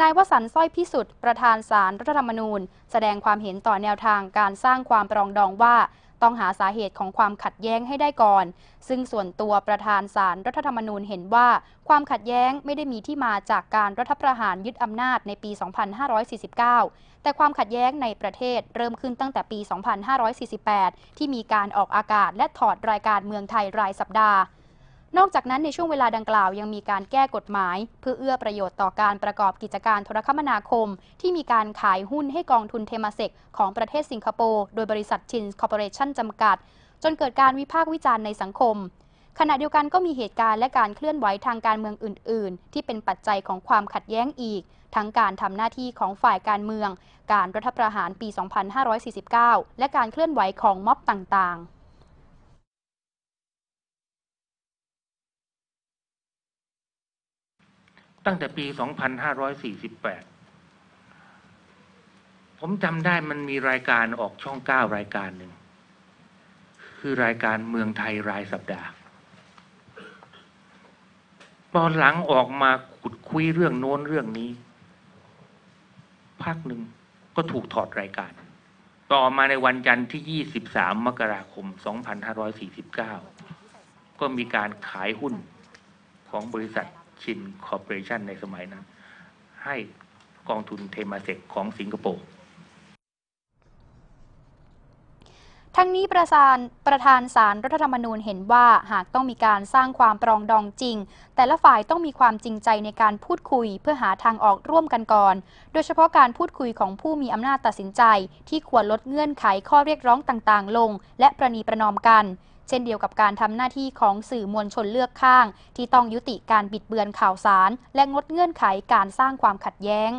นายวสันต์สร้อยพิสุทธิ์ประธานสารรัฐธรรมนูญ แสดงความเห็นต่อแนวทางการสร้างความปรองดองว่า ต้องหาสาเหตุของความขัดแย้งให้ได้ก่อน ซึ่งส่วนตัวประธานสารรัฐธรรมนูญเห็นว่า ความขัดแย้งไม่ได้มีที่มาจากการรัฐประหารยึดอำนาจในปี 2549 แต่ความขัดแย้งในประเทศเริ่มขึ้นตั้งแต่ปี 2548 ที่มีการออกอากาศและถอดรายการเมืองไทยรายสัปดาห์ นอกจากนั้นในช่วงเวลาดังกล่าวยังมีการแก้กฎหมาย เพื่อเอื้อประโยชน์ต่อการประกอบกิจการโทรคมนาคม ที่มีการขายหุ้นให้กองทุนเทมาเซกของประเทศสิงคโปร์โดยบริษัทชินคอร์ปอเรชั่นจำกัด จนเกิดการวิพากษ์วิจารณ์ในสังคม ขณะเดียวกันก็มีเหตุการณ์และการเคลื่อนไหวทางการเมืองอื่น ๆ ที่เป็นปัจจัยของความขัดแย้งอีก ทั้งการทำหน้าที่ของฝ่ายการเมือง การรัฐประหารปี 2549 และการเคลื่อนไหวของม็อบต่าง ๆ ตั้งแต่ปี 2548 ผมจำได้มันมีรายการออกช่องเก้ารายการหนึ่ง คือรายการเมืองไทยรายสัปดาห์ ตอนหลังออกมาขุดคุยเรื่องโน้นเรื่องนี้พักหนึ่งก็ถูกถอดรายการ ต่อมาในวันจันทร์ที่ 23 มกราคม 2549 ก็มีการขายหุ้นของบริษัท ชินคอร์ปอเรชันในสมัยนั้น ให้กองทุนเทมาเซกของสิงคโปร์ทั้งนี้ประธานประธานสารรัฐธรรมนูญเห็นว่าหากต้องมีการสร้างความปรองดองจริง แต่ละฝ่ายต้องมีความจริงใจในการพูดคุยเพื่อหาทางออกร่วมกันก่อน โดยเฉพาะการพูดคุยของผู้มีอำนาจตัดสินใจ ที่ควรลดเงื่อนไขข้อเรียกร้องต่างๆ ลง และประนีประนอมกัน เช่นเดียวกับการทำหน้าที่ของสื่อมวลชนเลือกข้าง ที่ต้องยุติการบิดเบือนข่าวสาร และงดเงื่อนไขการสร้างความขัดแย้ง